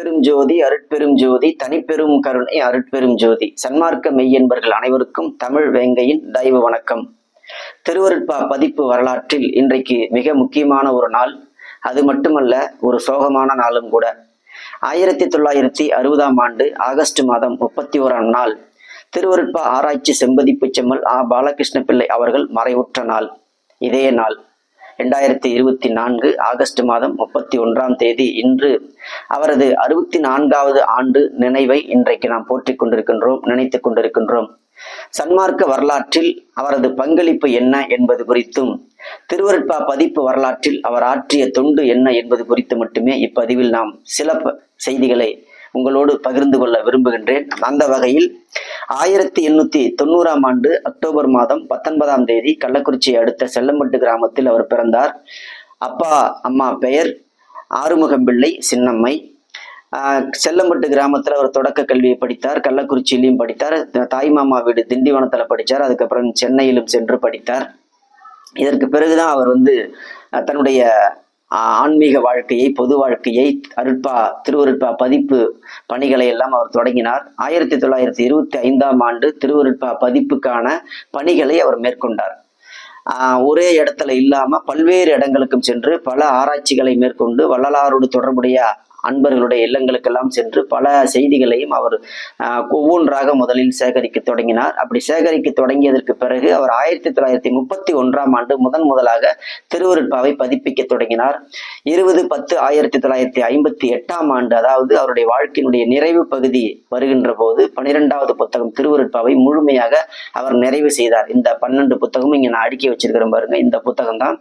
அருட்பெரும் ஜோதி அருட்பெரும் ஜோதி தனிப்பெரும் கருணை அருட்பெரும் ஜோதி. சன்மார்க்க மெய்யன்பர்கள் அனைவருக்கும் தமிழ் வேங்கையின் தயவு வணக்கம். திருவருட்பா பதிப்பு வரலாற்றில் இன்றைக்கு மிக முக்கியமான ஒரு நாள். அது மட்டுமல்ல ஒரு சோகமான நாளும் கூட. ஆயிரத்தி தொள்ளாயிரத்தி அறுபதாம் ஆண்டு ஆகஸ்ட் மாதம் முப்பத்தி ஓராம் நாள் திருவருட்பா ஆராய்ச்சி செம்பதிப்பு செம்மல் ஆ. பாலகிருஷ்ண பிள்ளை அவர்கள் மறைவுற்ற நாள். இதே நாள். ரெண்டாயிரத்தி இருபத்தி நான்கு ஆகஸ்ட் மாதம் முப்பத்தி ஒன்றாம் தேதி இன்று அவரது அறுபத்தி நான்காவது ஆண்டு நினைவை இன்றைக்கு நாம் போற்றிக் கொண்டிருக்கின்றோம் நினைத்துக் கொண்டிருக்கின்றோம். சன்மார்க்க வரலாற்றில் அவரது பங்களிப்பு என்ன என்பது குறித்தும் திருவருட்பா பதிப்பு வரலாற்றில் அவர் ஆற்றிய தொண்டு என்ன என்பது குறித்து மட்டுமே இப்பதிவில் நாம் சில செய்திகளை உங்களோடு பகிர்ந்து கொள்ள விரும்புகின்றேன். அந்த வகையில் ஆயிரத்தி எண்ணூத்தி தொண்ணூறாம் ஆண்டு அக்டோபர் மாதம் பத்தொன்பதாம் தேதி கள்ளக்குறிச்சியை அடுத்த செல்லம்பட்டு கிராமத்தில் அவர் பிறந்தார். அப்பா அம்மா பெயர் ஆறுமுகம்பிள்ளை சின்னம்மை. செல்லம்பட்டு கிராமத்தில் அவர் தொடக்க கல்வியை படித்தார். கள்ளக்குறிச்சியிலையும் படித்தார். தாய் மாமா வீடு திண்டிவனத்தில் படித்தார் அதுக்கப்புறம் சென்னையிலும் சென்று படித்தார். இதற்கு பிறகுதான் அவர் வந்து தன்னுடைய ஆன்மீக வாழ்க்கையை பொது வாழ்க்கையை அருட்பா திருவருட்பா பதிப்பு பணிகளை எல்லாம் அவர் தொடங்கினார். ஆயிரத்தி தொள்ளாயிரத்தி இருபத்தி ஐந்தாம் ஆண்டு திருவருட்பா பதிப்புக்கான பணிகளை அவர் மேற்கொண்டார். ஒரே இடத்துல இல்லாம பல்வேறு இடங்களுக்கும் சென்று பல ஆராய்ச்சிகளை மேற்கொண்டு வள்ளலாரோடு தொடர்புடைய அன்பர்களுடைய இல்லங்களுக்கெல்லாம் சென்று பல செய்திகளையும் அவர் ஆஹ், ஒவ்வொன்றாக முதலில் சேகரிக்க தொடங்கினார். அப்படி சேகரிக்க தொடங்கியதற்கு பிறகு அவர் ஆயிரத்தி தொள்ளாயிரத்தி முப்பத்தி ஒன்றாம் ஆண்டு முதன் முதலாக திருவருட்பாவை பதிப்பிக்க தொடங்கினார். இருபது பத்து ஆயிரத்தி தொள்ளாயிரத்தி ஐம்பத்தி எட்டாம் ஆண்டு அதாவது அவருடைய வாழ்க்கையினுடைய நிறைவு பகுதி வருகின்ற போது பனிரெண்டாவது புத்தகம் திருவருட்பாவை முழுமையாக அவர் நிறைவு செய்தார். இந்த பன்னெண்டு புத்தகமும் இங்க நான் அடுக்கி வச்சிருக்கிறேன் பாருங்க. இந்த புத்தகம் தான்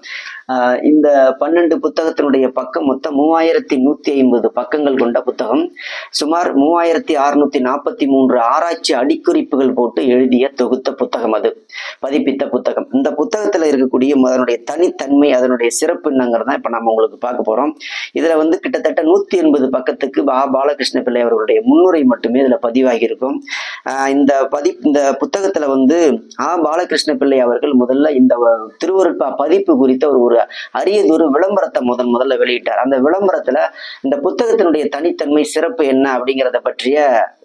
இந்த பன்னெண்டு புத்தகத்தினுடைய பக்கம் மொத்தம் மூவாயிரத்தி நூத்தி ஐம்பது பக்கங்கள் கொண்ட புத்தகம். சுமார் மூவாயிரத்தி அறுநூத்தி நாற்பத்தி மூன்று ஆராய்ச்சி அடிக்குறிப்புகள் போட்டு எழுதிய தொகுத்த புத்தகம் அது. பதிப்பித்த புத்தகம். இந்த புத்தகத்துல இருக்கக்கூடிய அதனுடைய தனித்தன்மை அதனுடைய சிறப்பு என்னங்கிறதா இப்ப நம்ம உங்களுக்கு பார்க்க போறோம். இதுல வந்து கிட்டத்தட்ட நூத்தி எண்பது பக்கத்துக்கு பா பாலகிருஷ்ண பிள்ளை அவர்களுடைய முன்னுரை மட்டுமே இதுல பதிவாகி இருக்கும் ஆஹ் இந்த பதி இந்த புத்தகத்துல வந்து ஆ பாலகிருஷ்ண பிள்ளை அவர்கள் முதல்ல இந்த திருவருட்பா பதிப்பு குறித்த ஒரு ஒரு அரியதொரு விளம்பரத்தை முதன் முதல்ல வெளியிட்டார். அந்த விளம்பரத்துல இந்த புத்தகத்தினுடைய தனித்தன்மை சிறப்பு என்ன அப்படிங்கிறத பற்றிய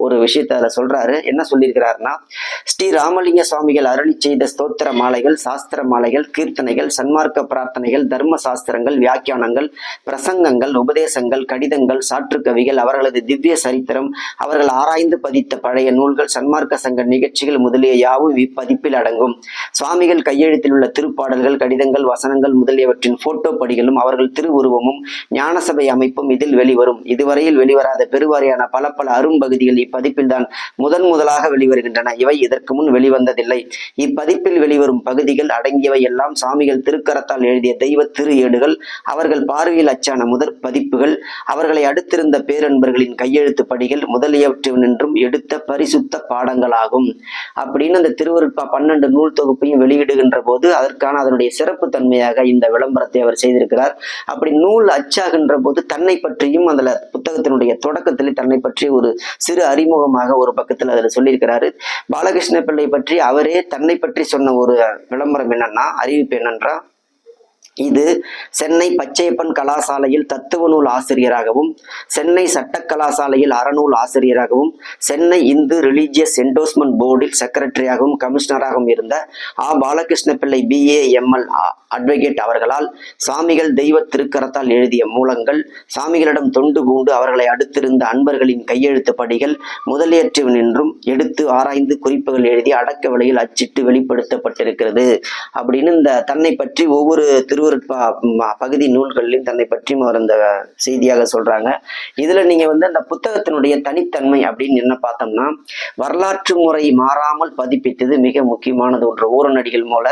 ஒரு விஷயத்தை அதில் சொல்றாரு. என்ன சொல்லியிருக்கிறாருன்னா ஸ்ரீ ராமலிங்க சுவாமிகள் அருளி செய்த ஸ்தோத்திர மாலைகள் சாஸ்திர மாலைகள் கீர்த்தனைகள் சன்மார்க்க பிரார்த்தனைகள் தர்ம சாஸ்திரங்கள் வியாக்கியானங்கள் பிரசங்கங்கள் உபதேசங்கள் கடிதங்கள் சாற்று கவிகள் அவர்களது திவ்ய சரித்திரம் அவர்கள் ஆராய்ந்து பதித்த பழைய நூல்கள் சன்மார்க்க சங்க நிகழ்ச்சிகள் முதலிய யாவும் இப்பதிப்பில் அடங்கும். சுவாமிகள் கையெழுத்தில் உள்ள திருப்பாடல்கள் கடிதங்கள் வசனங்கள் முதலியவற்றின் போட்டோ படிகளும் அவர்கள் திருவுருவமும் ஞானசபை அமைப்பும் இதில் வெளிவரும். வரும். இதுவரையில் வெளிவராத பெருவாரியான பல பல அரும்பகுதிகள் இப்பதிப்பில் தான் முதன் முதலாக வெளிவருகின்றன. இவை இதற்கு முன் வெளிவந்ததில்லை. இப்பதிப்பில் வெளிவரும் பகுதிகள் அடங்கியவை எல்லாம் சாமிகள் திருக்கரத்தால் எழுதிய தெய்வ திரு ஏடுகள் அவர்கள் பார்வையில் அச்சான முதற் பதிப்புகள். அவர்களை அடுத்திருந்த பேரன்பர்களின் கையெழுத்து படிகள் முதலியவற்றினின்றும் எடுத்த பரிசுத்த பாடங்களாகும். அப்படின்னு அந்த திருவருட்பா பன்னெண்டு நூல் தொகுப்பையும் வெளியிடுகின்ற போது அதற்கான அதனுடைய சிறப்பு தன்மையாக இந்த விளம்பரத்தை அவர் செய்திருக்கிறார். அப்படி நூல் அச்சாகின்ற போது தன்னை பற்றியும் அதில் புத்தகத்தினுடைய தொடக்கத்தில் தன்னை பற்றி ஒரு சிறு அறிமுகமாக ஒரு பக்கத்தில் அதில் சொல்லியிருக்கிறாரு. பாலகிருஷ்ண பிள்ளை பற்றி அவரே தன்னை பற்றி சொன்ன ஒரு விளம்பரம் என்னன்னா அறிவிப்பு என்னன்றா? இது சென்னை பச்சையப்பன் கலாசாலையில் தத்துவ நூல் ஆசிரியராகவும் சென்னை சட்ட கலாசாலையில் அறநூல் ஆசிரியராகவும் சென்னை இந்து ரிலீஜியஸ் என்டோஸ்மெண்ட் போர்டில் செக்ரட்டரியாகவும் கமிஷனராகவும் இருந்த ஆ. பாலகிருஷ்ண பிள்ளை பிஏ எம்எல் அட்வொகேட் அவர்களால் சாமிகள் தெய்வ திருக்கரத்தால் எழுதிய மூலங்கள் சாமிகளிடம் தொண்டு பூண்டு அவர்களை அடுத்திருந்த அன்பர்களின் கையெழுத்து படிகள் முதலியற்றினின்றும் எடுத்து ஆராய்ந்து குறிப்புகள் எழுதி அடக்க விலையில் அச்சிட்டு வெளிப்படுத்தப்பட்டிருக்கிறது. அப்படின்னு இந்த தன்னை பற்றி ஒவ்வொரு திரு ம், பகுதி நூல்களிலும் தன்னை பற்றியும் அவர் அந்த செய்தியாக சொல்றாங்க. இதுல நீங்க வந்து அந்த புத்தகத்தினுடைய தனித்தன்மை அப்படின்னு என்ன பார்த்தோம்னா வரலாற்று முறை மாறாமல் பதிப்பித்தது மிக முக்கியமானது ஒன்று. ஊரநடிகள் மூல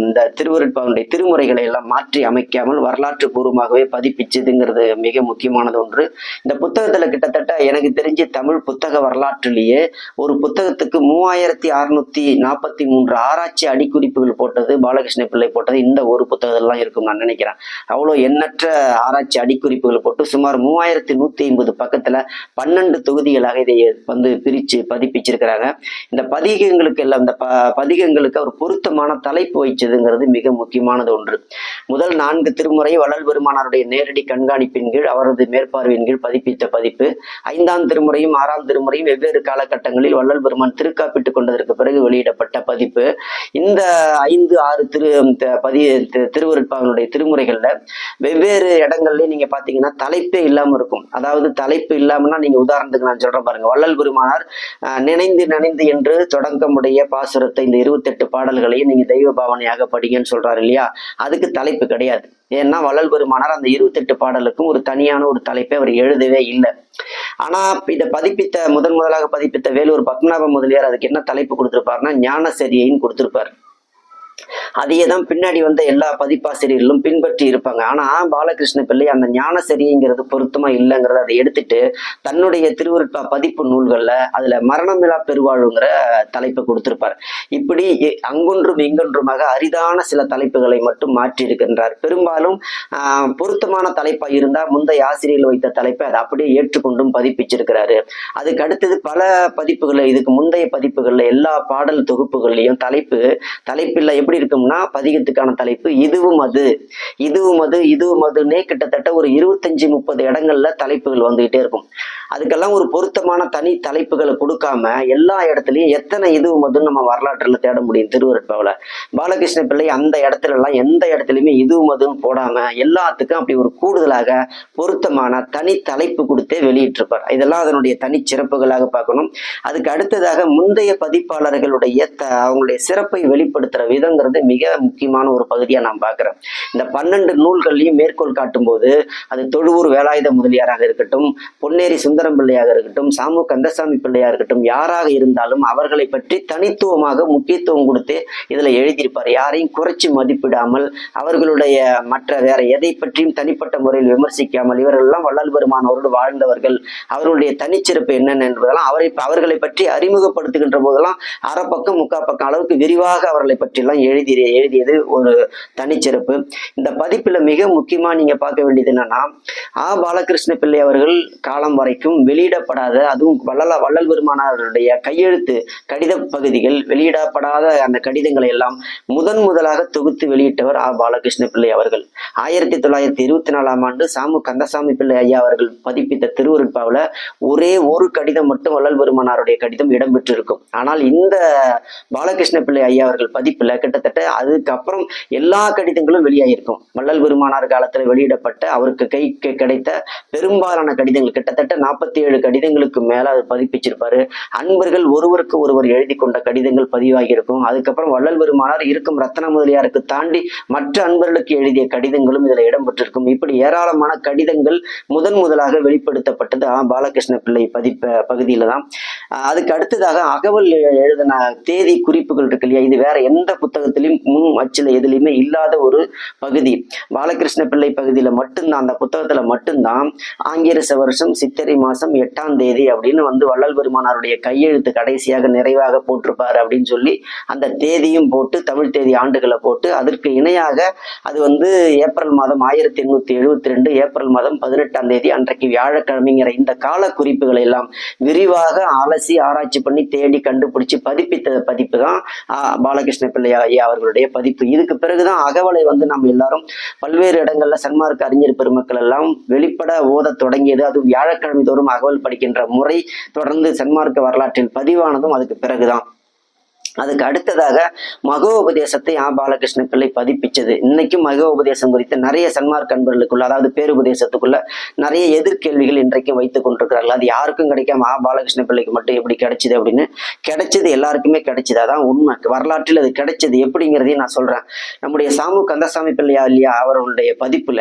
இந்த திருவருட்பாவுடைய திருமுறைகளை எல்லாம் மாற்றி அமைக்காமல் வரலாற்று பூர்வமாகவே பதிப்பிச்சதுங்கிறது மிக முக்கியமானது ஒன்று. இந்த புத்தகத்துல கிட்டத்தட்ட எனக்கு தெரிஞ்சு தமிழ் புத்தக வரலாற்றிலேயே ஒரு புத்தகத்துக்கு மூவாயிரத்தி அறுநூத்தி நாற்பத்தி மூன்று ஆராய்ச்சி அடிக்குறிப்புகள் போட்டது பாலகிருஷ்ண பிள்ளை போட்டது இந்த ஒரு ஒரு புத்தகத்திலாம் இருக்கும் நான் நினைக்கிறேன். அவ்வளோ எண்ணற்ற ஆராய்ச்சி அடிக்குறிப்புகள் போட்டு சுமார் மூவாயிரத்தி நூத்தி ஐம்பது பக்கத்தில் பன்னெண்டு தொகுதிகளாக இதை வந்து பிரித்து பதிப்பிச்சிருக்கிறாங்க. இந்த பதிகங்களுக்கு எல்லாம் இந்த ப பதிகங்களுக்கு அவர் பொருத்தமான தலைப்பு வைச்சதுங்கிறது மிக முக்கியமானது ஒன்று. முதல் நான்கு திருமுறை வள்ளல் பெருமானாருடைய நேரடி கண்காணிப்பின் கீழ் அவரது மேற்பார்வையின் கீழ் பதிப்பித்த பதிப்பு. ஐந்தாம் திருமுறையும் ஆறாம் திருமுறையும் வெவ்வேறு காலகட்டங்களில் வள்ளல் பெருமான் திருக்காப்பிட்டுக் கொண்டதற்கு பிறகு வெளியிடப்பட்ட பதிப்பு. இந்த ஐந்து ஆறு திரு பதி தி- திருவருட்பாவினுடைய திருமுறைகள்ல வெவ்வேறு இடங்கள்லயும் நீங்க பாத்தீங்கன்னா தலைப்பே இல்லாம இருக்கும். அதாவது தலைப்பு இல்லாமல்னா நீங்க உதாரணத்துக்கு நான் சொல்றேன் பாருங்க. வள்ளல் பெருமானார் நினைந்து நினைந்து என்று தொடங்கமுடைய பாசுரத்தை இந்த இருபத்தெட்டு பாடல்களையும் நீங்க தெய்வ பாவனையாக படிங்கன்னு சொல்றாரு இல்லையா? அதுக்கு தலைப்பு கிடையாது. ஏன்னா வள்ளல் பெருமானார் அந்த இருபத்தெட்டு பாடலுக்கும் ஒரு தனியான ஒரு தலைப்பை அவர் எழுதவே இல்லை. ஆனா இதை பதிப்பித்த முதன் முதலாக பதிப்பித்த வேலூர் பத்மநாப முதலியார் அதுக்கு என்ன தலைப்பு கொடுத்திருப்பாருன்னா ஞான சரியின்னு கொடுத்திருப்பாரு. அதையே தான் பின்னாடி வந்த எல்லா பதிப்பாசிரியர்களும் பின்பற்றி இருப்பாங்க. ஆனா பாலகிருஷ்ண பிள்ளை அந்த ஞான சரிங்கிறது பொருத்தமா இல்லைங்கிறத அதை எடுத்துட்டு தன்னுடைய திருவருட்பா பதிப்பு நூல்கள்ல அதுல மரணமிழா பெருவாழ்வுங்கிற தலைப்பை கொடுத்திருப்பார். இப்படி அங்கொன்றும் இங்கொன்றுமாக அரிதான சில தலைப்புகளை மட்டும் மாற்றி இருக்கின்றார். பெரும்பாலும் ஆஹ், பொருத்தமான தலைப்பா இருந்தா முந்தைய ஆசிரியர்கள் வைத்த தலைப்பை அதை அப்படியே ஏற்றுக்கொண்டும் பதிப்பிச்சிருக்கிறாரு. அதுக்கு அடுத்தது பல பதிப்புகளில் இதுக்கு முந்தைய பதிப்புகள்ல எல்லா பாடல் தொகுப்புகள்லயும் தலைப்பு தலைப்பில் எப்படி பார்த்தோம்னா பதிகத்துக்கான தலைப்பு இதுவும் அது. இதுவும் அது இதுவும் அதுன்னே கிட்டத்தட்ட ஒரு இருபத்தஞ்சு முப்பது இடங்கள்ல தலைப்புகள் வந்துகிட்டே இருக்கும். அதுக்கெல்லாம் ஒரு பொருத்தமான தனி தலைப்புகளை கொடுக்காம எல்லா இடத்துலையும் எத்தனை இதுவும் மதுன்னு நம்ம வரலாற்றுல தேட முடியும் திருவருட்பாவில். பாலகிருஷ்ண பிள்ளை அந்த இடத்துல எல்லாம் எந்த இடத்துலையுமே இதுவும் மதுன்னு போடாம எல்லாத்துக்கும் அப்படி ஒரு கூடுதலாக பொருத்தமான தனி தலைப்பு கொடுத்தே வெளியிட்டிருப்பார். இதெல்லாம் அதனுடைய தனி சிறப்புகளாக பார்க்கணும். அதுக்கு அடுத்ததாக முந்தைய பதிப்பாளர்களுடைய த- அவங்களுடைய சிறப்பை வெளிப்படுத்துற விதங்கிறது மிக முக்கியமான ஒரு பகுதியாக நான் பார்க்குறேன். இந்த பன்னெண்டு நூல்கள்லையும் மேற்கோள் காட்டும் போது அது தொழுவூர் வேலாயுத முதலியாராக இருக்கட்டும் பொன்னேரி சுந்தரம் பிள்ளையாக இருக்கட்டும் சாமு கந்தசாமி பிள்ளையா இருக்கட்டும் யாராக இருந்தாலும் அவர்களை பற்றி தனித்துவமாக முக்கியத்துவம் கொடுத்து இதில் எழுதியிருப்பார். யாரையும் குறைச்சி மதிப்பிடாமல் அவர்களுடைய மற்ற வேற எதை பற்றியும் தனிப்பட்ட முறையில் விமர்சிக்காமல் இவர்கள் வள்ளல் பெருமானோரோடு வாழ்ந்தவர்கள் அவர்களுடைய தனிச்சிறப்பு என்னென்ன என்பதெல்லாம் அவரை அவர்களை பற்றி அறிமுகப்படுத்துகின்ற போதெல்லாம் அரை பக்கம் முக்கால் பக்கம் அளவுக்கு விரிவாக அவர்களை பற்றிலாம் எழுதி எழுதியது ஒரு தனிச்சிறப்பு. இந்த பதிப்பில் மிக முக்கியமாக நீங்கள் பார்க்க வேண்டியது என்னன்னா ஆ. பாலகிருஷ்ண பிள்ளை அவர்கள் காலம் வரைக்கும் வெளியிடப்படாத அதுவும் வள்ளல வள்ளல் பெருமானாருடைய கையெழுத்து கடித பகுதிகள் வெளியிடப்படாத அந்த கடிதங்களை எல்லாம் முதன் முதலாக தொகுத்து வெளியிட்டவர் ஆ. பாலகிருஷ்ண பிள்ளை அவர்கள். ஆயிரத்தி தொள்ளாயிரத்தி இருபத்தி நாலாம் ஆண்டு சாமு கந்தசாமி பிள்ளை ஐயா அவர்கள் பதிப்பித்த திருவருட்பாவில் ஒரே ஒரு கடிதம் மட்டும் வள்ளல் பெருமானாருடைய கடிதம் இடம்பெற்றிருக்கும். ஆனால் இந்த பாலகிருஷ்ண பிள்ளை ஐயா அவர்கள் பதிப்புல கிட்டத்தட்ட அதுக்கப்புறம் எல்லா கடிதங்களும் வெளியாகிருக்கும் வள்ளல் பெருமானார் காலத்துல வெளியிடப்பட்ட அவருக்கு கைக்கு கிடைத்த பெரும்பாலான கடிதங்கள் கிட்டத்தட்ட நாற்பது நாற்பத்தி ஏழு கடிதங்களுக்கு மேல அவர் பதிப்பிச்சிருப்பாரு. அன்பர்கள் ஒருவருக்கு ஒருவர் எழுதி கொண்ட கடிதங்கள் பதிவாகி இருக்கும் அதுக்கப்புறம் வள்ளல் பெருமானார் இருக்கும் ரத்தன முதலியாருக்கு தாண்டி மற்ற அன்பர்களுக்கு எழுதிய கடிதங்களும் இதுல இடம்பெற்றிருக்கும். இப்படி ஏராளமான கடிதங்கள் முதன் முதலாக வெளிப்படுத்தப்பட்டது. ஆ பாலகிருஷ்ண பிள்ளை பதிப்ப பகுதியில் தான். ஆஹ் அதுக்கு அடுத்ததாக அகவல் எழுதின தேதி குறிப்புகள் இருக்கு இல்லையா? இது வேற எந்த புத்தகத்திலும் முன் அச்சில் எதுலையுமே இல்லாத ஒரு பகுதி. பாலகிருஷ்ண பிள்ளை பகுதியில மட்டும்தான் அந்த புத்தகத்துல மட்டும்தான் ஆங்கிரச வருஷம் சித்திரை மாதம் எட்டாம் தேதி அப்படின்னு வந்து வள்ளல் பெருமானாருடைய கையெழுத்து கடைசியாக நிறைவாக போட்டிருப்பார் அப்படின்னு சொல்லி அந்த தேதியும் போட்டு தமிழ் தேதி ஆண்டுகளை போட்டு அதற்கு இணையாக அது வந்து ஏப்ரல் மாதம் ஆயிரத்தி எண்ணூத்தி எழுபத்தி ரெண்டு ஏப்ரல் மாதம் பதினெட்டாம் தேதி அன்றைக்கு வியாழக்கிழமைங்கிற இந்த கால குறிப்புகளை எல்லாம் விரிவாக அலசி ஆராய்ச்சி பண்ணி தேடி கண்டுபிடிச்சு பதிப்பித்த பதிப்பு தான் ஆஹ், பாலகிருஷ்ண பிள்ளை ஐயா அவர்களுடைய பதிப்பு. இதுக்கு பிறகுதான் அகவலை வந்து நம்ம எல்லாரும் பல்வேறு இடங்கள்ல சன்மார்க்க அறிஞர் பெருமக்கள் எல்லாம் வெளிப்பட ஓத தொடங்கியது. அது வியாழக்கிழமை தோறும் அகவல் படிக்கின்ற முறை தொடர்ந்து சன்மார்க்க வரலாற்றில் பதிவானதும் அதுக்கு பிறகுதான். அதுக்கு அடுத்ததாக மகோபதேசத்தை ஆ பாலகிருஷ்ண பிள்ளை பதிப்பிச்சது. இன்னைக்கும் மகோபதேசம் குறித்து நிறைய சன்மார்க் அன்பர்களுக்குள்ள அதாவது பேருபதேசத்துக்குள்ள நிறைய எதிர்கேள்விகள் இன்றைக்கும் வைத்துக் கொண்டிருக்கிறார்கள். அது யாருக்கும் கிடைக்காம ஆ பாலகிருஷ்ண பிள்ளைக்கு மட்டும் எப்படி கிடைச்சது அப்படின்னு கிடைச்சது எல்லாருக்குமே கிடைச்சது. அதான் உண்மை. வரலாற்றில் அது கிடைச்சது எப்படிங்கிறதையும் நான் சொல்றேன். நம்முடைய சாமு கந்தசாமி பிள்ளையா இல்லையா அவர்களுடைய பதிப்புல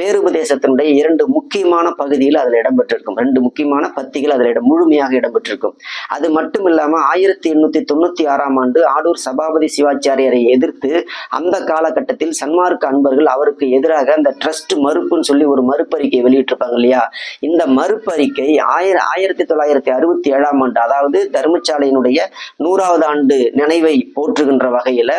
பேருபதேசத்தினுடைய இரண்டு முக்கியமான பகுதிகள் அதில் இடம்பெற்றிருக்கும். ரெண்டு முக்கியமான பத்திகள் அதில் இடம் முழுமையாக இடம்பெற்றிருக்கும். அது மட்டும் இல்லாம ஆயிரத்தி எண்ணூத்தி தொண்ணூத்தி ஆறாம் ஆண்டு ஆடூர் சபாபதி சிவாச்சாரியரை எதிர்த்து அந்த காலகட்டத்தில் சன்மார்க்க அன்பர்கள் அவருக்கு எதிராக அந்த ட்ரஸ்ட் மறுப்புன்னு சொல்லி ஒரு மறுப்பறிக்கை வெளியிட்டிருப்பாங்க இல்லையா? இந்த மறுப்பறிக்கை ஆயிர ஆயிரத்தி தொள்ளாயிரத்தி அறுபத்தி ஏழாம் ஆண்டு அதாவது தர்மசாலையினுடைய நூறாவது ஆண்டு நினைவை போற்றுகின்ற வகையில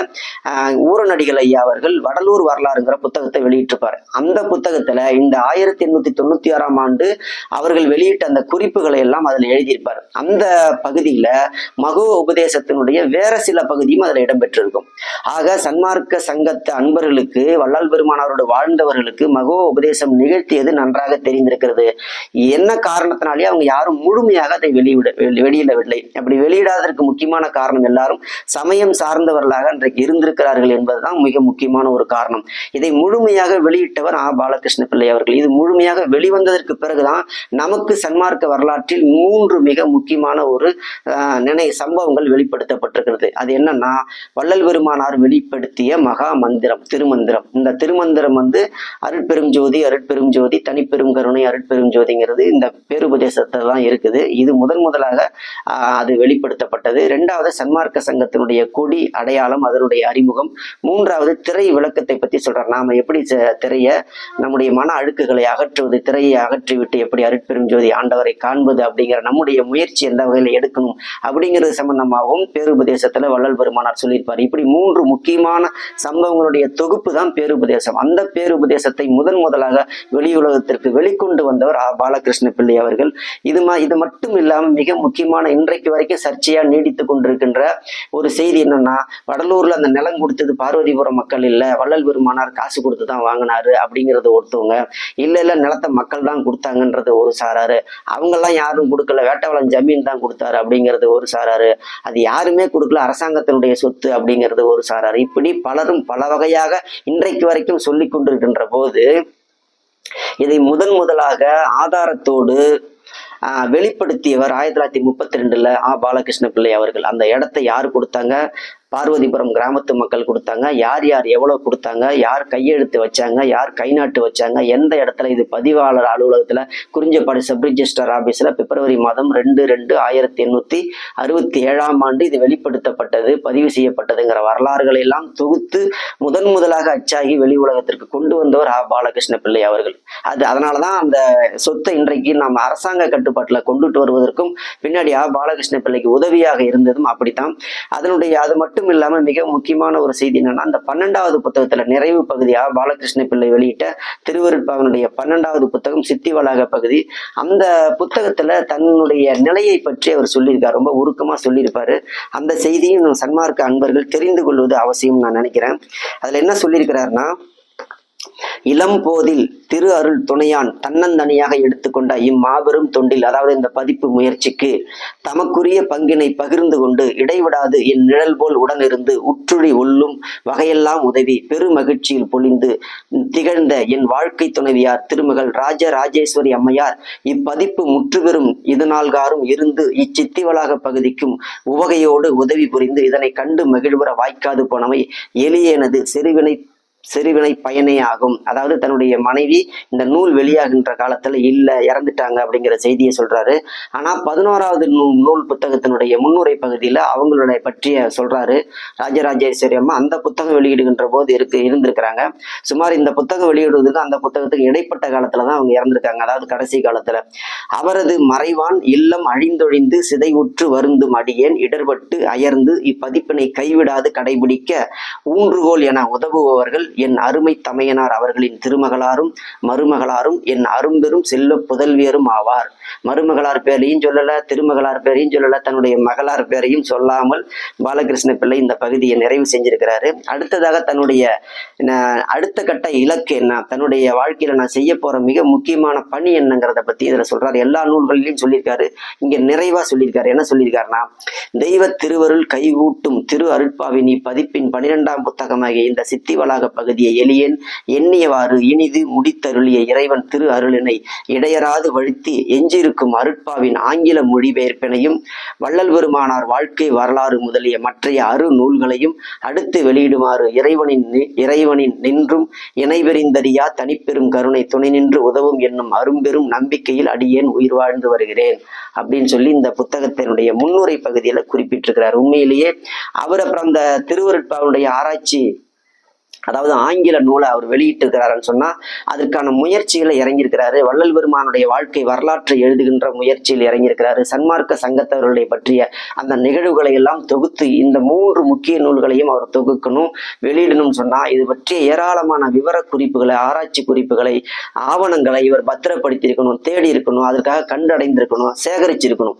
ஆஹ், ஊரநடிகள் ஐயா அவர்கள் வடலூர் வரலாறுங்கிற புத்தகத்தை வெளியிட்டிருப்பார். அந்த புத்தகத்துல இந்த ஆயிரத்தி எண்ணூத்தி தொண்ணூத்தி ஆறாம் ஆண்டு அவர்கள் வெளியிட்ட அந்த குறிப்புகளை எல்லாம் அதில் எழுதியிருப்பார். அந்த பகுதியில மகோ உபதேசத்தினுடைய வேற சில பகுதியும் அதில் இடம்பெற்றிருக்கும். ஆக சன்மார்க்க சங்கத்து அன்பர்களுக்கு வள்ளல் பெருமானவரோடு வாழ்ந்தவர்களுக்கு மகோ உபதேசம் நிகழ்த்தியது நன்றாக தெரிந்திருக்கிறது. என்ன காரணத்தினாலே அவங்க யாரும் முழுமையாக அதை வெளியிட வெளியிடவில்லை. அப்படி வெளியிடாததற்கு முக்கியமான காரணம் எல்லாரும் சமயம் சார்ந்தவர்களாக அன்றைக்கு இருந்திருக்கிறார்கள் என்பதுதான் மிக முக்கியமான ஒரு காரணம். இதை முழுமையாக வெளியிட்டவர் ஆ. பாலகிருஷ்ண பிள்ளை அவர்கள். இது முழுமையாக வெளிவந்ததற்கு பிறகுதான் நமக்கு சன்மார்க்க வரலாற்றில் மூன்று மிக முக்கியமான ஒரு நினை சம்பவங்கள் சொல்லப்பட்டிருக்கிறது அது என்னன்னா வள்ளல் பெருமானார் வெளிப்படுத்திய மகா மந்திரம் திருமந்திரம். இந்த திருமந்திரம் வந்து அருட்பெரும் ஜோதி அருட்பெரும் ஜோதி தனிப்பெரும் கருணை அருட்பெரும் ஜோதிங்கிறது இந்த பேருபதேசத்துல தான் இருக்குது. இது முதன் முதலாக அது வெளிப்படுத்தப்பட்டது. ரெண்டாவது சன்மார்க்க சங்கத்தினுடைய கொடி அடையாளம் அதனுடைய அறிமுகம். மூன்றாவது திரை விளக்கத்தை பத்தி சொல்றார். நாம எப்படி திரையை நம்முடைய மன அழுக்குகளை அகற்றுவது திரையை அகற்றிவிட்டு எப்படி அருட்பெரும் ஜோதி ஆண்டவரை காண்பது அப்படிங்கிற நம்முடைய முயற்சி எந்த வகையில் எடுக்கணும் அப்படிங்கிறது சம்பந்தமாகவும் பேருபதி பேருபதேசத்துல வள்ளல் பெருமானார் சொல்லியிருப்பார். இப்படி மூன்று முக்கியமான சம்பவங்களுடைய தொகுப்பு தான் பேருபதேசம் அந்த பேருபதேசத்தை முதன் முதலாக வெளியுலகத்திற்கு வெளிக்கொண்டு வந்தவர் பாலகிருஷ்ண பிள்ளை அவர்கள். இது இது மட்டும் இல்லாமல் மிக முக்கியமான இன்றைக்கு வரைக்கும் சர்ச்சையா நீடித்து கொண்டிருக்கின்ற ஒரு செய்தி என்னன்னா வடலூர்ல அந்த நிலம் கொடுத்தது பார்வதிபுரம் மக்கள் இல்ல வள்ளல் பெருமானார் காசு கொடுத்து தான் வாங்கினாரு அப்படிங்கறது ஒருத்தவங்க இல்ல இல்ல நிலத்தை மக்கள் தான் கொடுத்தாங்கன்றது ஒரு சாராரு. அவங்கெல்லாம் யாரும் கொடுக்கல. வேட்டவளம் ஜமீன் தான் கொடுத்தாரு அப்படிங்கிறது ஒரு சாராரு. அது யாருமே கொடுக்கல அரசாங்கத்தினுடைய சொத்து அப்படிங்கிறது ஒரு சாரார். இப்படி பலரும் பல வகையாக இன்றைக்கு வரைக்கும் சொல்லிக் கொண்டிருக்கின்ற போது இதை முதன் முதலாக ஆதாரத்தோடு ஆஹ், வெளிப்படுத்தியவர் ஆயிரத்தி தொள்ளாயிரத்தி முப்பத்தி ரெண்டுல ஆ. பாலகிருஷ்ண பிள்ளை அவர்கள். அந்த இடத்தை யார் கொடுத்தாங்க? பார்வதிபுரம் கிராமத்து மக்கள் கொடுத்தாங்க. யார் யார் எவ்வளவு கொடுத்தாங்க? யார் கையெழுத்து வச்சாங்க? யார் கை நாட்டு வச்சாங்க? எந்த இடத்துல இது பதிவாளர் அலுவலகத்துல குறிஞ்சப்பாடி சப் ரிஜிஸ்டர் ஆபீஸ்ல பிப்ரவரி மாதம் ரெண்டு ரெண்டு ஆயிரத்தி எண்ணூத்தி அறுபத்தி ஏழாம் ஆண்டு இது வெளிப்படுத்தப்பட்டது பதிவு செய்யப்பட்டதுங்கிற வரலாறுகளை எல்லாம் தொகுத்து முதன் முதலாக அச்சாகி வெளி உலகத்திற்கு கொண்டு வந்தவர் ஆ. பாலகிருஷ்ண பிள்ளை அவர்கள். அது அதனாலதான் அந்த சொத்தை இன்றைக்கு நாம் அரசாங்க கட்டுப்பாட்டுல கொண்டுட்டு வருவதற்கும் பின்னாடி ஆ. பாலகிருஷ்ண பிள்ளைக்கு உதவியாக இருந்ததும் அப்படித்தான். அதனுடைய அது மட்டும் மட்டும் இல்லாம மிக முக்கியமான ஒரு செய்தி என்னன்னா அந்த பன்னெண்டாவது புத்தகத்துல நிறைவு பகுதியா பாலகிருஷ்ண பிள்ளை வெளியிட்ட திருவருட்பாவனுடைய பன்னெண்டாவது புத்தகம் சித்தி வளாக பகுதி. அந்த புத்தகத்துல தன்னுடைய நிலையை பற்றி அவர் சொல்லியிருக்கார். ரொம்ப உருக்கமா சொல்லியிருப்பாரு. அந்த செய்தியும் சன்மார்க்க அன்பர்கள் தெரிந்து கொள்வது அவசியம் நான் நினைக்கிறேன். அதுல என்ன சொல்லியிருக்கிறாருன்னா இளம் போதில் திரு அருள் துணையான் தன்னந்தனியாக எடுத்துக்கொண்ட இம்மாபெரும் தொண்டில் அதாவது இந்த பதிப்பு முயற்சிக்கு தமக்குரிய பங்கினை பகிர்ந்து கொண்டு இடைவிடாது என் நிழல் போல் உடனிருந்து உற்றுழி உள்ளும் வகையெல்லாம் உதவி பெருமகிழ்ச்சியில் பொழிந்து திகழ்ந்த என் வாழ்க்கை துணைவியார் திருமகள் ராஜ ராஜேஸ்வரி அம்மையார் இப்பதிப்பு முற்றுபெறும் இதுநாள்காரும் இருந்து இச்சித்திவளாக பகுதிக்கும் உவகையோடு உதவி புரிந்து இதனை கண்டு மகிழ்வுற வாய்க்காது போனவை எளியனது செருவினை சிறுவினை பயனே ஆகும். அதாவது தன்னுடைய மனைவி இந்த நூல் வெளியாகின்ற காலத்தில் இல்லை இறந்துட்டாங்க அப்படிங்கிற செய்தியை சொல்றாரு. ஆனால் பதினோராவது நூல் நூல் புத்தகத்தினுடைய முன்னுரை பகுதியில் அவங்களுடைய பற்றிய சொல்றாரு ராஜராஜேஸ்வரி அம்மா. அந்த புத்தகம் வெளியிடுகின்ற போது இருக்கு இருந்திருக்கிறாங்க. சுமார் இந்த புத்தகம் வெளியிடுவதுக்கு அந்த புத்தகத்துக்கு இடைப்பட்ட காலத்துல தான் அவங்க இறந்திருக்காங்க. அதாவது கடைசி காலத்துல. அவரது மறைவான் இல்லம் அழிந்தொழிந்து சிதைவுற்று வருந்தும் அடியேன் இடர்பட்டு அயர்ந்து இப்பதிப்பினை கைவிடாது கடைபிடிக்க ஊன்றுகோல் என உதவுபவர்கள் என் அருமை தமையனார் அவர்களின் திருமகளாரும் மருமகளாரும் என் அரும்பெரும் செல்ல புதல்வியரும் ஆவார். மருமகளார் பேரையும் சொல்லல திருமகளார் பேரையும் சொல்லல தன்னுடைய மகளார் பேரையும் சொல்லாமல் பாலகிருஷ்ண பிள்ளை இந்த பகுதியை நிறைவு செஞ்சிருக்கிறாரு. அடுத்ததாக தன்னுடைய அடுத்த கட்ட இலக்கு என்ன? தன்னுடைய வாழ்க்கையில நான் செய்ய போற மிக முக்கியமான பணி என்னங்கிறத பத்தி இதுல சொல்றாரு. எல்லா நூல்களிலையும் சொல்லியிருக்காரு. இங்க நிறைவா சொல்லியிருக்காரு. என்ன சொல்லியிருக்காருன்னா தெய்வ திருவருள் கைகூட்டும் திரு அருட்பாவினி பதிப்பின் பனிரெண்டாம் புத்தகமாகிய இந்த சித்தி வளாக பகுதியை எளியேன் எண்ணியவாறு இனிது முடித்தருளிய இறைவன் திரு அருளினை இடையராது வழுத்தி எஞ்சியிருக்கும் அருட்பாவின் ஆங்கில மொழிபெயர்ப்பினையும் வள்ளல் பெருமானார் வாழ்க்கை வரலாறு முதலிய மற்றைய அரு நூல்களையும் அடுத்து வெளியிடுமாறு இறைவனின் நி- இறைவனின் நின்றும் இணைபெறிந்தறியா தனிப்பெரும் கருணை துணை நின்று உதவும் என்னும் அரும்பெரும் நம்பிக்கையில் அடியேன் உயிர் வாழ்ந்து வருகிறேன் அப்படின்னு சொல்லி இந்த புத்தகத்தினுடைய முன்னுரை பகுதியில் குறிப்பிட்டிருக்கிறார். உண்மையிலேயே அவர் அப்புறம் அந்த திருவருட்பாவுடைய ஆராய்ச்சி அதாவது ஆங்கில நூலை அவர் வெளியிட்டிருக்கிறாருன்னு சொன்னா அதற்கான முயற்சிகளை இறங்கியிருக்கிறாரு. வள்ளல் பெருமானுடைய வாழ்க்கை வரலாற்றை எழுதுகின்ற முயற்சியில் இறங்கியிருக்கிறாரு. சன்மார்க்க சங்கத்தவர்களுடைய பற்றிய அந்த நிகழ்வுகளை எல்லாம் தொகுத்து இந்த மூன்று முக்கிய நூல்களையும் அவர் தொகுக்கணும் வெளியிடணும்னு சொன்னா இது பற்றிய ஏராளமான விவர குறிப்புகளை ஆராய்ச்சி குறிப்புகளை ஆவணங்களை இவர் பத்திரப்படுத்தியிருக்கணும் தேடி இருக்கணும் அதற்காக கண்டடைந்திருக்கணும் சேகரிச்சிருக்கணும்.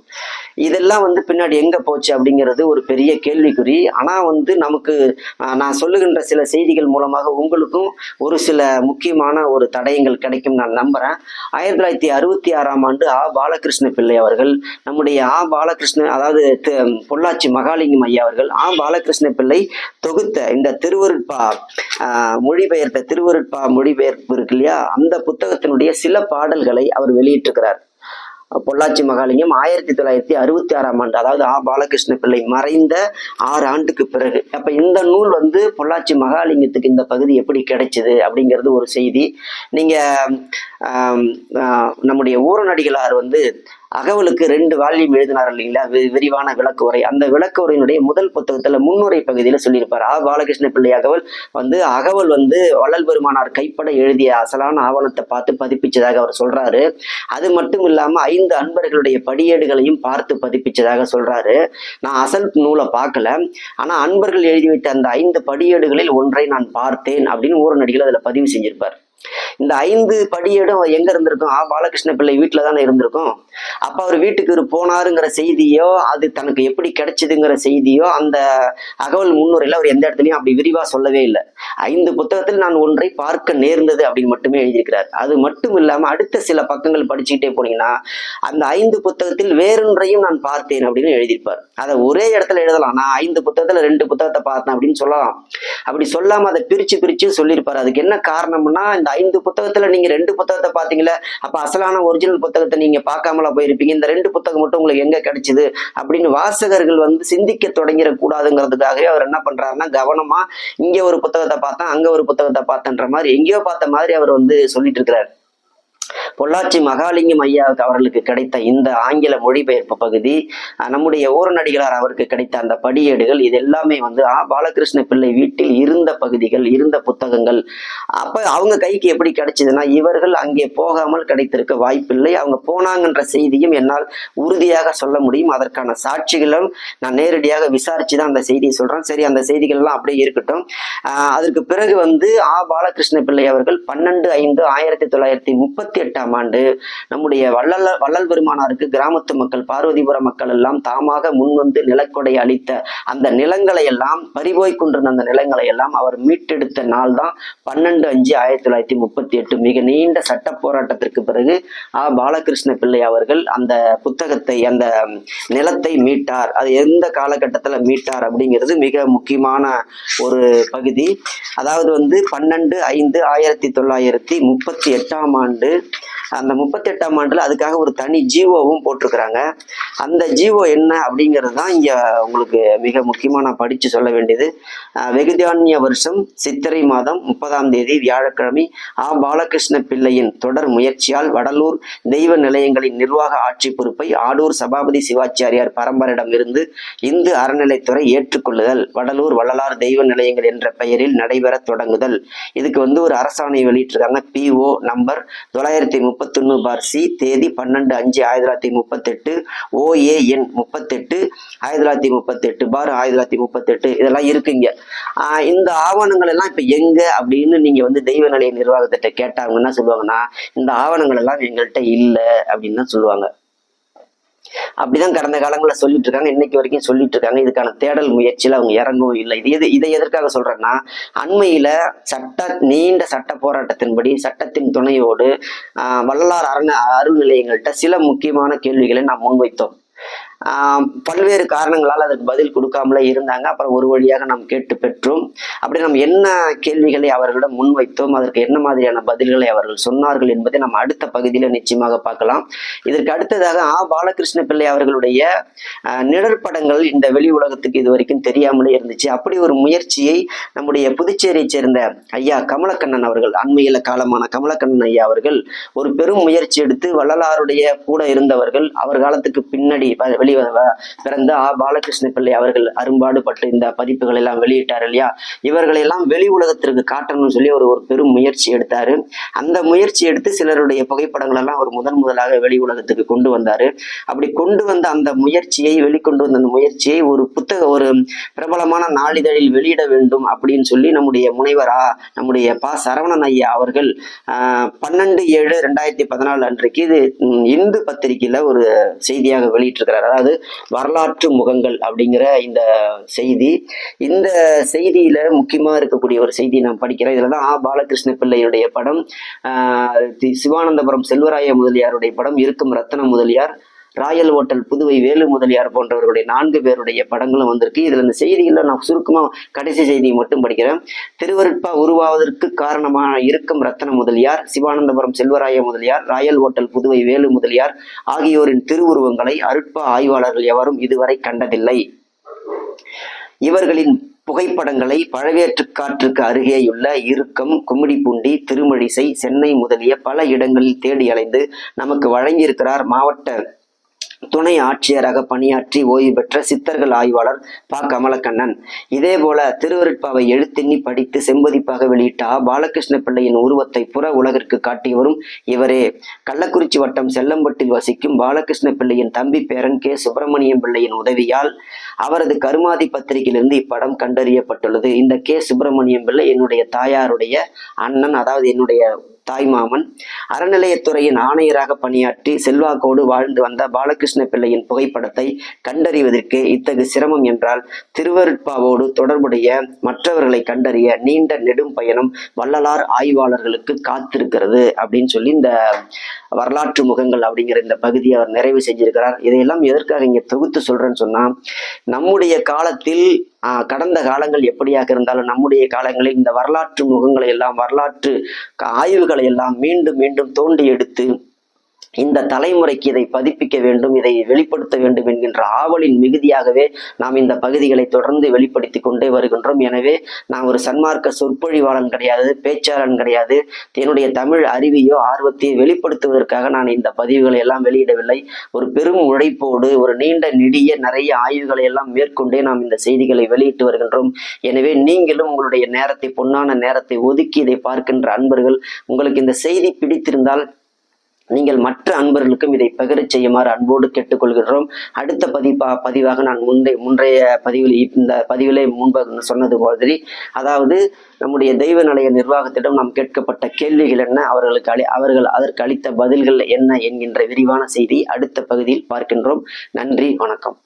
இதெல்லாம் வந்து பின்னாடி எங்க போச்சு அப்படிங்கிறது ஒரு பெரிய கேள்விக்குறி. ஆனா வந்து நமக்கு நான் சொல்லுகின்ற சில செய்திகள் மூலமாக உங்களுக்கும் ஒரு சில முக்கியமான ஒரு தடயங்கள் கிடைக்கும் நான் நம்புகிறேன் ஆயிரத்தி தொள்ளாயிரத்தி அறுபத்தி ஆறாம் ஆண்டு ஆ. பாலகிருஷ்ண பிள்ளை அவர்கள் நம்முடைய ஆ. பாலகிருஷ்ண அதாவது பொள்ளாச்சி மகாலிங்கம் ஐயா அவர்கள் ஆ. பாலகிருஷ்ண பிள்ளை தொகுத்த இந்த திருவருட்பா மொழிபெயர்த்த திருவருட்பா மொழிபெயர்ப்பு இருக்கு இல்லையா? அந்த புத்தகத்தினுடைய சில பாடல்களை அவர் வெளியிட்டிருக்கிறார். பொள்ளாச்சி மகாலிங்கம் ஆயிரத்தி தொள்ளாயிரத்தி அறுபத்தி ஆறாம் ஆண்டு அதாவது ஆ. பாலகிருஷ்ண பிள்ளை மறைந்த ஆறு ஆண்டுக்கு பிறகு. அப்ப இந்த நூல் வந்து பொள்ளாச்சி மகாலிங்கத்துக்கு இந்த பகுதி எப்படி கிடைச்சிது அப்படிங்கிறது ஒரு செய்தி. நீங்க நம்முடைய ஊரநடிகளார் வந்து அகவலுக்கு ரெண்டு வால்யூம் எழுதினார் இல்லைங்களா? வி- விரிவான விளக்கு உரை. அந்த விளக்கு உரையினுடைய முதல் புத்தகத்துல முன்னுரை பகுதியில் சொல்லியிருப்பார். ஆ பாலகிருஷ்ண பிள்ளை அகவல் வந்து அகவல் வந்து வள்ளல் பெருமானார் கைப்பட எழுதிய அசலான ஆவணத்தை பார்த்து பதிப்பிச்சதாக அவர் சொல்றாரு. அது மட்டும் இல்லாம ஐந்து அன்பர்களுடைய படியேடுகளையும் பார்த்து பதிப்பிச்சதாக சொல்றாரு. நான் அசல் நூலை பார்க்கல. ஆனா அன்பர்கள் எழுதி வைத்த அந்த ஐந்து படியேடுகளில் ஒன்றை நான் பார்த்தேன் அப்படின்னு ஊரநடிகள் அதில் பதிவு செஞ்சிருப்பார். இந்த ஐந்து படியிடம் எங்க இருந்திருக்கும்? ஆ பாலகிருஷ்ண பிள்ளை வீட்டில் தானே இருந்திருக்கும். அப்ப அவர் வீட்டுக்கு இவர் போனாருங்கிற செய்தியோ அது தனக்கு எப்படி கிடைச்சதுங்கிற செய்தியோ அந்த அகவல் முன்னுரையில் அவர் எந்த இடத்துலையும் அப்படி விரிவா சொல்லவே இல்லை. ஐந்து புத்தகத்தில் நான் ஒன்றை பார்க்க நேர்ந்தது அப்படின்னு மட்டுமே எழுதியிருக்கிறார். அது மட்டும் இல்லாம அடுத்த சில பக்கங்கள் படிச்சுக்கிட்டே போனீங்கன்னா அந்த ஐந்து புத்தகத்தில் வேறொன்றையும் நான் பார்த்தேன் அப்படின்னு எழுதியிருப்பார். அதை ஒரே இடத்துல எழுதலாம். நான் ஐந்து புத்தகத்துல ரெண்டு புத்தகத்தை பார்த்தேன் அப்படின்னு சொல்லலாம். அப்படி சொல்லாம அதை பிரிச்சு பிரிச்சு சொல்லியிருப்பார். அதுக்கு என்ன காரணம்னா இந்த ஐந்து புத்தகத்துல நீங்க ரெண்டு புத்தகத்தை பாத்தீங்களா அப்ப அசலான ஒரிஜினல் புத்தகத்தை நீங்க பார்க்காமலா போயிருப்பீங்க. இந்த ரெண்டு புத்தகம் மட்டும் உங்களுக்கு எங்க கிடைச்சது அப்படின்னு வாசகர்கள் வந்து சிந்திக்க தொடங்கிட கூடாதுங்கிறதுக்காகவே அவர் என்ன பண்றாருன்னா கவனமா இங்க ஒரு புத்தகத்தை பார்த்தேன் அங்க ஒரு புத்தகத்தை பார்த்தேன்ற மாதிரி எங்கேயோ பார்த்த மாதிரி அவர் வந்து சொல்லிட்டு இருக்கிறார். பொள்ளாச்சி மகாலிங்கம் ஐயாவுக்கு அவர்களுக்கு கிடைத்த இந்த ஆங்கில மொழிபெயர்ப்பு பகுதி நம்முடைய ஓரநடிகளார் அவருக்கு கிடைத்த அந்த படியேடுகள் இது எல்லாமே வந்து ஆ பாலகிருஷ்ண பிள்ளை வீட்டில் இருந்த பகுதிகள் இருந்த புத்தகங்கள். அப்ப அவங்க கைக்கு எப்படி கிடைச்சதுன்னா இவர்கள் அங்கே போகாமல் கிடைத்திருக்க வாய்ப்பில்லை. அவங்க போனாங்கன்ற செய்தியும் என்னால் உறுதியாக சொல்ல முடியும். அதற்கான சாட்சிகளும் நான் நேரடியாக விசாரிச்சு தான் அந்த செய்தியை சொல்றேன். சரி அந்த செய்திகள்லாம் அப்படியே இருக்கட்டும். ஆஹ் அதற்கு பிறகு வந்து ஆ பாலகிருஷ்ண பிள்ளை அவர்கள் பன்னெண்டு ஐந்து ஆயிரத்தி தொள்ளாயிரத்தி முப்பத்தி எட்டாம் ஆண்டு நம்முடைய வள்ளல் வள்ளல் பெருமானாருக்கு கிராமத்து மக்கள் பார்வதிபுர மக்கள் எல்லாம் தாமாக முன்வந்து நிலக்கொடை அளித்த அந்த நிலங்களை எல்லாம் பறிபோய் கொண்டிருந்த அந்த நிலங்களை எல்லாம் அவர் மீட்டெடுத்த நாள் தான் பன்னெண்டு அஞ்சு ஆயிரத்தி தொள்ளாயிரத்தி முப்பத்தி எட்டு. மிக நீண்ட சட்ட போராட்டத்திற்கு பிறகு ஆ. பாலகிருஷ்ண பிள்ளை அவர்கள் அந்த புத்தகத்தை அந்த நிலத்தை மீட்டார். அது எந்த காலகட்டத்தில் மீட்டார் அப்படிங்கிறது மிக முக்கியமான ஒரு பகுதி. அதாவது வந்து பன்னெண்டு ஐந்து ஆயிரத்தி தொள்ளாயிரத்தி முப்பத்தி எட்டாம் ஆண்டு Mm-hmm. அந்த முப்பத்தி எட்டாம் அதுக்காக ஒரு தனி ஜீவோவும் போட்டிருக்கிறாங்க. அந்த ஜீவோ என்ன அப்படிங்கிறது தான் இங்கே உங்களுக்கு மிக முக்கியமாக நான் படித்து சொல்ல வேண்டியது. வெகுதானிய வருஷம் சித்திரை மாதம் முப்பதாம் தேதி வியாழக்கிழமை ஆ பாலகிருஷ்ண பிள்ளையின் தொடர் முயற்சியால் வடலூர் தெய்வ நிலையங்களின் நிர்வாக ஆட்சி பொறுப்பை ஆடூர் சபாபதி சிவாச்சாரியார் பரம்பரிடம் இருந்து இந்து அறநிலைத்துறை ஏற்றுக்கொள்ளுதல் வடலூர் வள்ளலார் தெய்வ நிலையங்கள் என்ற பெயரில் நடைபெற தொடங்குதல். இதுக்கு வந்து ஒரு அரசாணை வெளியிட்டிருக்காங்க. பிஓ நம்பர் தொள்ளாயிரத்தி முப்பத்தொன்னு பார் சி தேதி பன்னெண்டு அஞ்சு ஆயிரத்தி தொள்ளாயிரத்தி முப்பத்தெட்டு ஓஏஎன் முப்பத்தெட்டு ஆயிரத்தி தொள்ளாயிரத்தி முப்பத்தெட்டு பார் ஆயிரத்தி தொள்ளாயிரத்தி முப்பத்தெட்டு. இதெல்லாம் இருக்குங்க. இந்த ஆவணங்கள் எல்லாம் இப்போ எங்கே அப்படின்னு நீங்கள் வந்து தெய்வ நிலைய நிர்வாகத்திட்ட கேட்டாங்க என்ன சொல்லுவாங்கன்னா இந்த ஆவணங்கள் எல்லாம் எங்கள்கிட்ட இல்லை அப்படின்னு தான் சொல்லுவாங்க. அப்படிதான் கடந்த காலங்களில் சொல்லிட்டு இருக்காங்க இன்னைக்கு வரைக்கும் சொல்லிட்டு இருக்காங்க இதுக்கான தேடல் முயற்சியில் அவங்க இறங்கவும் இல்லை. இது எது இதை எதற்காக சொல்றேன்னா அண்மையில சட்ட நீண்ட சட்ட போராட்டத்தின்படி சட்டத்தின் துணையோடு ஆஹ் வள்ளலார் அரண அருள் நிலையங்கள்கிட்ட சில முக்கியமான கேள்விகளை நாம் முன்வைத்தோம். பல்வேறு காரணங்களால் அதற்கு பதில் கொடுக்காமலே இருந்தாங்க. அப்புறம் ஒரு வழியாக நாம் கேட்டு பெற்றோம். அப்படி நாம் என்ன கேள்விகளை அவர்களிடம் முன்வைத்தோம் அதற்கு என்ன மாதிரியான பதில்களை அவர்கள் சொன்னார்கள் என்பதை நம்ம அடுத்த பகுதியில் நிச்சயமாக பார்க்கலாம். இதற்கு அடுத்ததாக ஆ. பாலகிருஷ்ண பிள்ளை அவர்களுடைய நிழற்படங்கள் இந்த வெளி உலகத்துக்கு இது வரைக்கும் தெரியாமலே இருந்துச்சு. அப்படி ஒரு முயற்சியை நம்முடைய புதுச்சேரியை சேர்ந்த ஐயா கமலக்கண்ணன் அவர்கள் அண்மையில காலமான கமலக்கண்ணன் ஐயா அவர்கள் ஒரு பெரும் முயற்சி எடுத்து வள்ளலாருடைய கூட இருந்தவர்கள் அவர் காலத்துக்கு பின்னாடி வெளி பிறந்த ஆ. பாலகிருஷ்ண பிள்ளை அவர்கள் அரும்பாடுபட்டு இந்த பதிப்புகள் எல்லாம் வெளியிட்டார் இல்லையா? இவர்களை எல்லாம் வெளி உலகத்திற்கு காட்டணும்னு சொல்லி ஒரு ஒரு பெரும் முயற்சி எடுத்தாரு. அந்த முயற்சி எடுத்து சிலருடைய புகைப்படங்கள் எல்லாம் அவர் முதன் முதலாக வெளி உலகத்துக்கு கொண்டு வந்தாரு. அப்படி கொண்டு வந்த அந்த முயற்சியை வெளிக்கொண்டு வந்த அந்த முயற்சியை ஒரு புத்தக ஒரு பிரபலமான நாளிதழில் வெளியிட வேண்டும் அப்படின்னு சொல்லி நம்முடைய முனைவரா நம்முடைய பா. சரவணன் ஐயா அவர்கள் ஆஹ், பன்னெண்டு ஏழு ரெண்டாயிரத்தி பதினாலு அன்றைக்கு இது இந்து பத்திரிகையில ஒரு செய்தியாக வெளியிட்டிருக்கிறார். அதாவது வரலாற்று முகங்கள் அப்படிங்கிற இந்த செய்தி. இந்த செய்தியில முக்கியமா இருக்கக்கூடிய ஒரு செய்தி நான் படிக்கிறேன். இதுல தான் ஆ. பாலகிருஷ்ண பிள்ளையுடைய படம் ஆஹ், சிவானந்தபுரம் செல்வராய முதலியாருடைய படம் இருக்கும் ரத்தன முதலியார். ராயல் ஹோட்டல் புதுவை வேலு முதலியார் போன்றவர்களுடைய நான்கு பேருடைய படங்களும் வந்திருக்கு. இதில் இந்த செய்திகளில் நான் சுருக்கமாக கடைசி செய்தியை மட்டும் படிக்கிறேன். திருவருட்பா உருவாவதற்கு காரணமான இருக்கும் ரத்தன முதலியார் சிவானந்தபுரம் செல்வராய முதலியார் ராயல் ஹோட்டல் புதுவை வேலு முதலியார் ஆகியோரின் திருவுருவங்களை அருட்பா ஆய்வாளர்கள் எவரும் இதுவரை கண்டதில்லை. இவர்களின் புகைப்படங்களை பழவேற்றுக்காற்றுக்கு அருகேயுள்ள இறுக்கம் கும்மிடிப்பூண்டி திருமழிசை சென்னை முதலிய பல இடங்களில் தேடி அலைந்து நமக்கு வழங்கியிருக்கிறார் மாவட்ட துணை ஆட்சியராக பணியாற்றி ஓய்வு பெற்ற சித்தர்கள் ஆய்வாளர் ப. கமலக்கண்ணன். இதே போல திருவருட்பாவை எழுத்தெண்ணி படித்து செம்பதிப்பாக வெளியிட்ட ஆ. பாலகிருஷ்ண பிள்ளையின் உருவத்தை புற உலகிற்கு காட்டியவரும் இவரே. கள்ளக்குறிச்சி வட்டம் செல்லம்பட்டில் வசிக்கும் பாலகிருஷ்ண பிள்ளையின் தம்பி பேரன் கே. சுப்பிரமணியம் பிள்ளையின் உதவியால் அவரது கருமாதி பத்திரிகையிலிருந்து இப்படம் கண்டறியப்பட்டுள்ளது. இந்த கே. சுப்பிரமணியம் பிள்ளை என்னுடைய தாயாருடைய அண்ணன் அதாவது என்னுடைய தாய்மாமன். அறநிலையத்துறையின் ஆணையராக பணியாற்றி செல்வாக்கோடு வாழ்ந்து வந்த பாலகிருஷ்ண பிள்ளையின் புகைப்படத்தை கண்டறிவதற்கு இத்தகு சிரமம் என்றால் திருவருட்பாவோடு தொடர்புடைய மற்றவர்களை கண்டறிய நீண்ட நெடும் பயணம் வள்ளலார் ஆய்வாளர்களுக்கு காத்திருக்கிறது அப்படின்னு சொல்லி இந்த வரலாற்று முகங்கள் அப்படிங்கிற இந்த பகுதியை அவர் நிறைவு செஞ்சிருக்கிறார். இதையெல்லாம் எதற்காக இங்கே தொகுத்து சொல்கிறேன்னு சொன்னால் நம்முடைய காலத்தில் கடந்த காலங்கள் எப்படியாக இருந்தாலும் நம்முடைய காலங்களில் இந்த வரலாற்று முகங்களை எல்லாம் வரலாற்று ஆய்வுகளை எல்லாம் மீண்டும் மீண்டும் தோண்டி எடுத்து இந்த தலைமுறைக்கு இதை பதிப்பிக்க வேண்டும் இதை வெளிப்படுத்த வேண்டும் என்கின்ற ஆவலின் மிகுதியாகவே நாம் இந்த பகுதிகளை தொடர்ந்து வெளிப்படுத்தி கொண்டே வருகின்றோம். எனவே நான் ஒரு சன்மார்க்க சொற்பொழிவாளன் கிடையாது பேச்சாளன் கிடையாது. என்னுடைய தமிழ் அறிவையோ ஆர்வத்தையோ வெளிப்படுத்துவதற்காக நான் இந்த பதிவுகளை எல்லாம் வெளியிடவில்லை. ஒரு பெரும் உழைப்போடு ஒரு நீண்ட நெடிய நிறைய ஆய்வுகளை எல்லாம் மேற்கொண்டே நாம் இந்த செய்திகளை வெளியிட்டு வருகின்றோம். எனவே நீங்களும் உங்களுடைய நேரத்தை பொன்னான நேரத்தை ஒதுக்கி இதை பார்க்கின்ற அன்பர்கள் உங்களுக்கு இந்த செய்தி பிடித்திருந்தால் நீங்கள் மற்ற அன்பர்களுக்கும் இதை பகிர செய்யுமாறு அன்போடு கேட்டுக்கொள்கிறோம் அடுத்த பதிப்பா பதிவாக நான் முந்தைய முன்றைய பதிவில் இந்த பதிவிலே முன்பு சொன்னது மாதிரி அதாவது நம்முடைய தெய்வ நிலைய நிர்வாகத்திடம் நாம் கேட்கப்பட்ட கேள்விகள் என்ன அவர்களுக்கு அளி அவர்கள் அதற்கு அளித்த பதில்கள் என்ன என்கின்ற விரிவான செய்தி அடுத்த பகுதியில் பார்க்கின்றோம். நன்றி வணக்கம்.